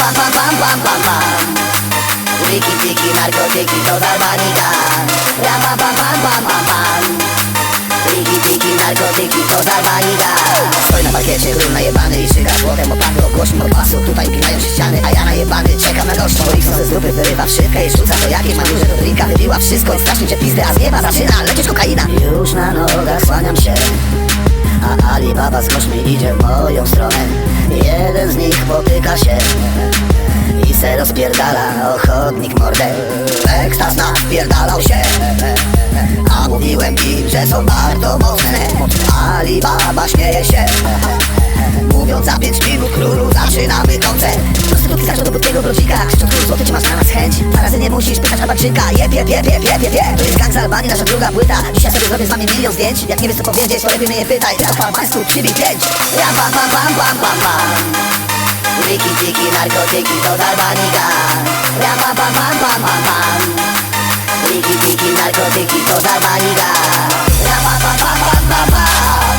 pam, pam, pam Wiki, tiki, narkotyki to z Albanika Ram, pam, pam, pam, pam, pam, pam Wiki, tiki, narkotyki to z Albanika Stoi na parkiecie, król najebany i szyga Złotem opady ogłośno od Tutaj pinają się ściany, a ja najebany Czekam na gości, bo ich są ze zdrówy Wyrywa szybkę i rzuca to jakieś Mam do drinka, wybiła wszystko i strasznie cię pizdy A z nieba zaczyna lecieć kokaina. Już na nogach kłaniam się a Alibaba z groszmi idzie w moją stronę. Jeden z nich potyka się rozpierdala ochotnik mordę. Ekstaz napierdalał się A mówiłem im, że są bardzo mocne. Alibaba śmieje się Mówiąc za pięć minut królu zaczynamy koncert. Prostytutki skaczą do krótkiego brodzika król złoty, czy masz na nas chęć? Dwa razy nie musisz pytać Albańczyka Jeb, jeb, jeb, jeb, jeb, jeb To jest gang z Albanii, nasza druga płyta. Dzisiaj sobie zrobię z wami milion zdjęć. Jak nie wiesz co powiedzieć, to lepiej mnie nie pytaj. Ja po albańsku przybij pięć. Ja pam, pam, pam, pam, pam, pam Wiki, tiki, narkotiki to z Albanika Ja pam, pam, pam, pam, pam, pam Wiki, tiki, narkotiki to z Albanika Ja pam, pam, pam, pam, pam, pam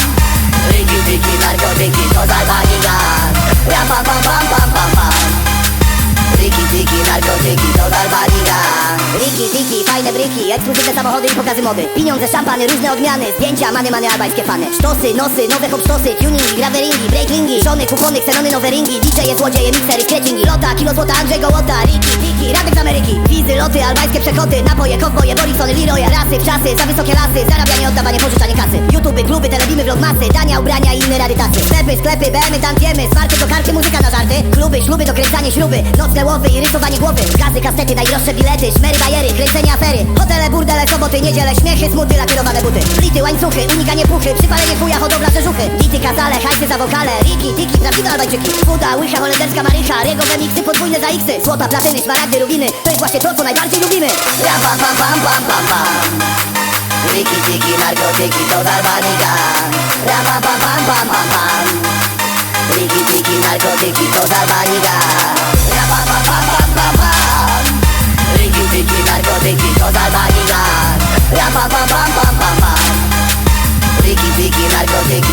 tiki, fajne bryki, ekskluzywne samochody i pokazy mody. Pieniądze, szampany, różne odmiany, zdjęcia, many, many, albańskie fany. Sztosy, nosy, nowe hopstosy, tuningi, graveringi, breakingi. Żony, kupony, ksenony, nowe ringi, DJ-je, złodzieje, miksery, krecingi Lota, kilo złota, Andrzej Gołota, Riki, tiki, Radek z Ameryki. Wizy, loty, albańskie przechoty, napoje, kowboje, Borisony, Leroy Rasy, wczasy, za wysokie lasy, zarabianie, oddawanie, pożyczanie kasy. YouTube, kluby, telebimy, vlogmasy, dania, ubrania i inne rarytasy. Sklepy, sklepy, BM-y, tantiemy, smarty do karty, muzyka na żarty. Kluby, śluby, dokręcanie śruby, nocne łowy i rysowanie głowy. Gazy, kastety, najdroższe bilety, szmery, bajery, kręcenie afery Soboty, niedziele, śmiechy, smuty, lakierowane buty Plity, łańcuchy, unikanie puchy, przypalenie chuja, hodowla rzeżuchy Bity, kazale, hajsy za wokale, riki, tiki, prawdziwe albańczyki Fuda, łycha, holenderska marycha, regowe miksy, podwójne za xy Złota, platyny, szmaragdy, rubiny, to jest właśnie to, co najbardziej lubimy Ja pam, pam, pam, pam, pam, Wiki, tiki, narkotyki to z Albanika Ja pam, pam, pam, pam, pam, Wiki, tiki, narkotyki to z Albanika Ja pam, pam, pam, pam, Wiki, tiki, narkotyki Rapa, pam, pam. Ricky, Ricky, narcotic.